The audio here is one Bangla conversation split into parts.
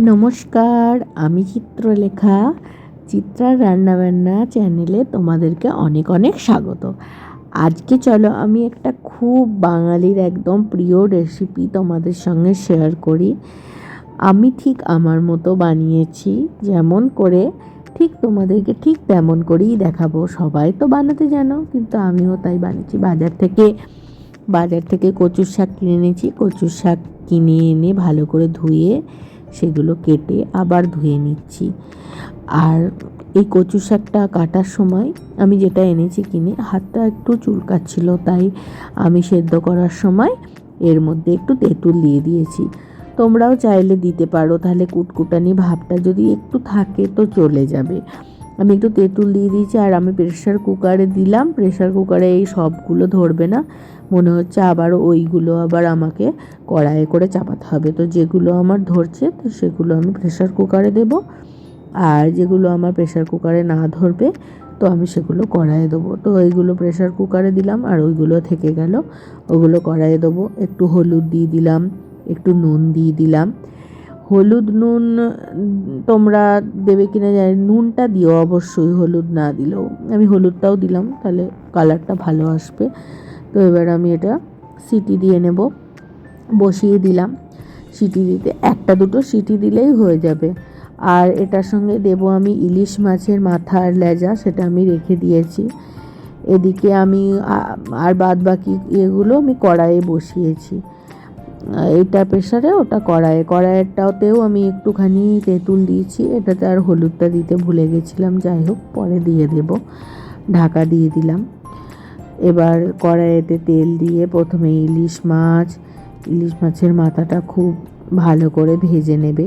নমস্কার, আমি চিত্রলেখা। চিত্রার রান্নাবান্না চ্যানেলে তোমাদেরকে অনেক অনেক স্বাগত। আজকে চলো আমি একটা খুব বাঙালির একদম প্রিয় রেসিপি তোমাদের সঙ্গে শেয়ার করি। আমি ঠিক আমার মতো বানিয়েছি, যেমন করে ঠিক তোমাদেরকে ঠিক তেমন করেই দেখাবো। সবাই তো বানাতে জানো, কিন্তু আমিও তাই বানিয়েছি। বাজার থেকে বাজার থেকে কচুর শাক কিনে এনেছি। কচুর শাক কিনে এনে ভালো করে ধুয়ে সেগুলো কেটে আবার ধুয়ে নিচ্ছি। আর এই কচু শাকটা কাটার সময় আমি যেটা এনেছি কিনে, হাতটা একটু চুলকাচ্ছিল, তাই আমি সেদ্ধ করার সময় এর মধ্যে একটু তেঁতুল দিয়ে দিয়েছি। তোমরাও চাইলে দিতে পারো, তাহলে কুটকুটানি ভাবটা যদি একটু থাকে তো চলে যাবে। আমি একটু তেঁতুল দিয়ে দিয়েছি আর আমি প্রেশার কুকারে দিলাম। প্রেশার কুকারে এই সবগুলো ধরবে না। মনে হচ্ছে আবার ওইগুলো আবার আমাকে কড়াইয়ে করে চাপাতে হবে। তো যেগুলো আমার ধরছে, তো সেগুলো আমি প্রেশার কুকারে দেব। আর যেগুলো আমার প্রেশার কুকারে না ধরবে, তো আমি সেগুলো কড়াইয়ে দেবো। তো ওইগুলো প্রেশার কুকারে দিলাম আর ওইগুলো থেকে গেল। ওগুলো কড়াইয়ে দেবো। একটু হলুদ দিয়ে দিলাম, একটু নুন দিয়ে দিলাম। হলুদ নুন তোমরা দেবে কিনা জানি নুনটা দিও অবশ্যই, হলুদ না দিলেও। আমি হলুদটাও দিলাম, তাহলে কালারটা ভালো আসবে। তো এবার আমি এটা সিটি দিয়ে নেব। বসিয়ে দিলাম সিটি দিতে। একটা দুটো সিটি দিলেই হয়ে যাবে। আর এটার সঙ্গে দেব আমি ইলিশ মাছের মাথা আর লেজা, সেটা আমি রেখে দিয়েছি। এদিকে আমি আর বাদ বাকি এগুলো আমি কড়াইয়ে বসিয়েছি। এটা প্রেশারে ওটা কড়াইয়ে। কড়াইয়েরটাতেও আমি একটুখানি তেঁতুল দিয়েছি। এটাতে আর হলুদটা দিতে ভুলে গেছিলাম, যাই হোক, পরে দিয়ে দেব। ঢাকা দিয়ে দিলাম। এবার কড়াইয়েতে তেল দিয়ে প্রথমে ইলিশ মাছ, ইলিশ মাছের মাথাটা খুব ভালো করে ভেজে নেবে।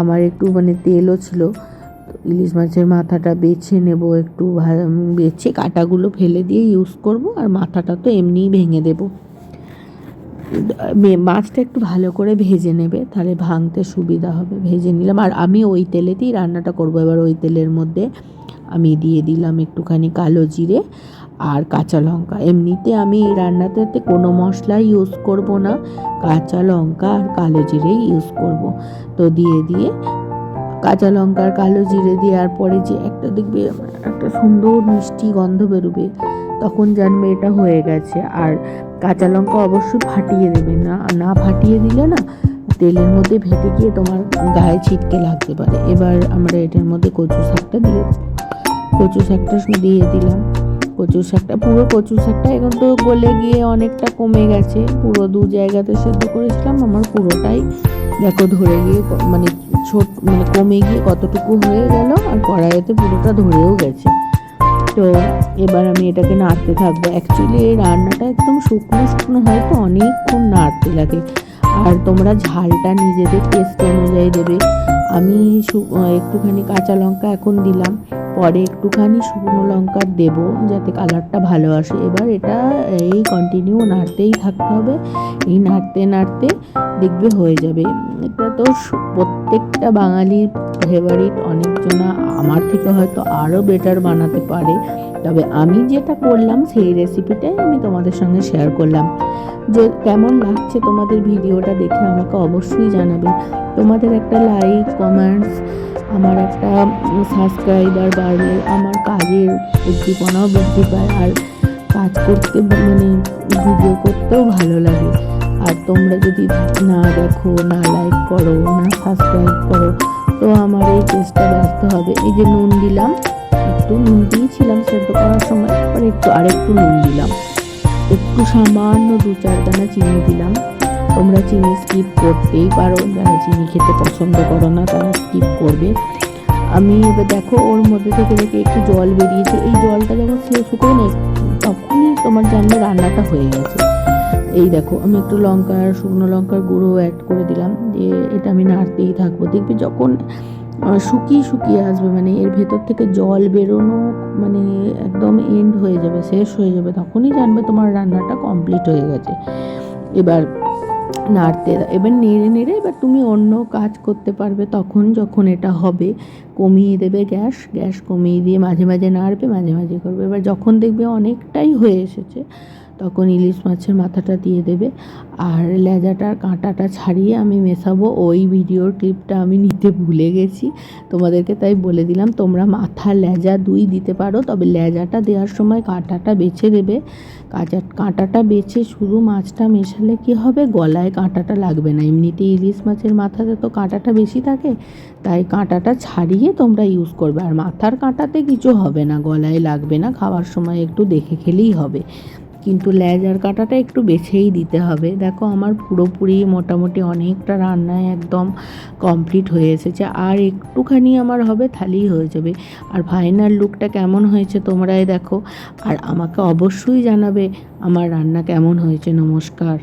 আমার একটু মানে তেলও ছিল ইলিশ মাছের মাথাটা বেছে নেব একটু বেছে কাটাগুলো ফেলে দিয়ে ইউজ করব, আর মাথাটা তো এমনিই ভেঙে দেব। মাছটা একটু ভালো করে ভেজে নেবে, তাহলে ভাঙতে সুবিধা হবে। ভেজে নিলাম, আর আমি ওই তেলেতেই রান্নাটা করব। এবার ওই তেলের মধ্যে আমি দিয়ে দিলাম একটুখানি কালো জিরে আর কাঁচা লঙ্কা। এমনিতে আমি রান্নাতে কোনো মশলা ইউজ করব না, কাঁচা লঙ্কা আর কালো জিরেই ইউজ করব। তো দিয়ে দিয়ে কাঁচা লঙ্কা আর কালো জিরে দেওয়ার পরে যে একটা দেখবে একটা সুন্দর মিষ্টি গন্ধ বেরোবে, তখন জানবে এটা হয়ে গেছে। আর কাঁচা লঙ্কা অবশ্যই ফাটিয়ে দেবে না না ফাটিয়ে দিলে না তেলের মধ্যে ভেটে গিয়ে তোমার গায়ে ছিটকে লাগতে পারে। এবার আমরা এটার মধ্যে কচু শাকটা দিয়ে কচু শাকটা দিয়ে দিলাম। কচু শাকটা, পুরো কচু শাকটা এখন তো গলে গিয়ে অনেকটা কমে গেছে। পুরো দু জায়গাতে সেদ্ধ করেছিলাম, আমার পুরোটাই দেখো ধরে গিয়ে মানে ছোট মানে কমে গিয়ে কতটুকু হয়ে গেল, আর কড়াইতে পুরোটা ধরেও গেছে। তো এবার আমি এটাকে নাড়তে থাকব। অ্যাকচুয়ালি এই রান্নাটা একদম শুকনো শুকনো হয় তো, অনেকক্ষণ নাড়তে লাগে। আর তোমরা ঝালটা নিজেদের টেস্ট অনুযায়ী দেবে। আমি একটুখানি কাঁচা লঙ্কা এখন দিলাম। পরে একটুখানি শুকনো লঙ্কা দেব, যাতে কালারটা ভালো আসে। এবার এটা, এই কন্টিনিউ নাড়তেই থাকতে হবে। এই নাড়তে নাড়তে দেখবে হয়ে যাবে। এটা তো প্রত্যেকটা বাঙালির ফেভারিট অনেকজনা আমার থেকে হয়তো আরও বেটার বানাতে পারে। তবে আমি যেটা করলাম, সেই রেসিপিটাই আমি তোমাদের সঙ্গে শেয়ার করলাম। যে কেমন লাগছে তোমাদের ভিডিওটা দেখে আমাকে অবশ্যই জানাবে। তোমাদের একটা লাইক কমেন্টস আমার একটা সাবস্ক্রাইবার বাড়লে আমার কাজের উদ্দীপনাও বৃদ্ধি পায়। আর কাজ করতে মানে ভিডিও করতেও ভালো লাগে। আর তোমরা যদি না দেখো, না লাইক করো, না সাবস্ক্রাইব করো, তো আমার এই চেষ্টা ব্যস্ত হবে। এই যে নুন দিলাম, একটু নুন দিয়েছিলাম সেদ্ধ করার সময় পরে একটু আরেকটু নুন দিলাম। একটু সামান্য দু চার দানা চিনি দিলাম। তোমরা চিনি স্কিপ করতেই পারো, যারা চিনি খেতে পছন্দ করো না, তারা স্কিপ করবে। আমি এবার দেখো, ওর মধ্যে থেকে দেখে একটু জল বেরিয়েছে। এই জলটা যখন শুকোয় না, তখনই তোমার জানলে রান্নাটা হয়ে গেছে। এই দেখো, আমি একটু লঙ্কার, শুকনো লঙ্কার গুঁড়ো অ্যাড করে দিলাম, দিয়ে এটা আমি নাড়তেই থাকব। দেখবে যখন শুকিয়ে শুকিয়ে আসবে মানে এর ভেতর থেকে জল বেরোনো মানে একদম এন্ড হয়ে যাবে, শেষ হয়ে যাবে, তখনই জানবে তোমার রান্নাটা কমপ্লিট হয়ে গেছে। এবার নাড়তে, এবার নেড়ে নেড়ে এবার তুমি অন্য কাজ করতে পারবে, তখন যখন এটা হবে, কমিয়ে দেবে গ্যাস গ্যাস কমিয়ে দিয়ে মাঝে মাঝে নাড়বে, মাঝে মাঝে করবে। এবার যখন দেখবে অনেকটাই হয়ে এসেছে তখন ইলিশ মাছের মাথাটা দিয়ে দেবে। আর লেজাটার কাঁটাটা ছাড়িয়ে আমি মেশাবো। ওই ভিডিওর ক্লিপটা আমি নিতে ভুলে গেছি। তোমাদেরকে তাই বলে দিলাম, তোমরা মাথা লেজা দুই দিতে পারো। তবে লেজাটা দেওয়ার সময় কাঁটাটা বেছে দেবে। কাঁচা, কাঁটাটা বেছে শুধু মাছটা মেশালে কি হবে? গলায় কাঁটাটা লাগবে না। এমনিতে ইলিশ মাছের মাথাতে তো কাঁটাটা বেশি থাকে, তাই কাঁটাটা ছাড়িয়ে তোমরা ইউজ করবে। আর মাথার কাঁটাতে কিছু হবে না। গলায় লাগবে না। খাওয়ার সময় একটু দেখে খেলেই হবে। কিন্তু লেজার কাটাটা একটু বেছেই দিতে হবে। দেখো, আমার পুরোপুরি মোটামুটি অনেকটা রান্নায় একদম কমপ্লিট হয়ে এসেছে। আর একটুখানি আমার হবে তাহলেই হয়ে যাবে। আর ফাইনাল লুকটা কেমন হয়েছে তোমরাই দেখো। আর আমাকে অবশ্যই জানাবে আমার রান্না কেমন হয়েছে, নমস্কার।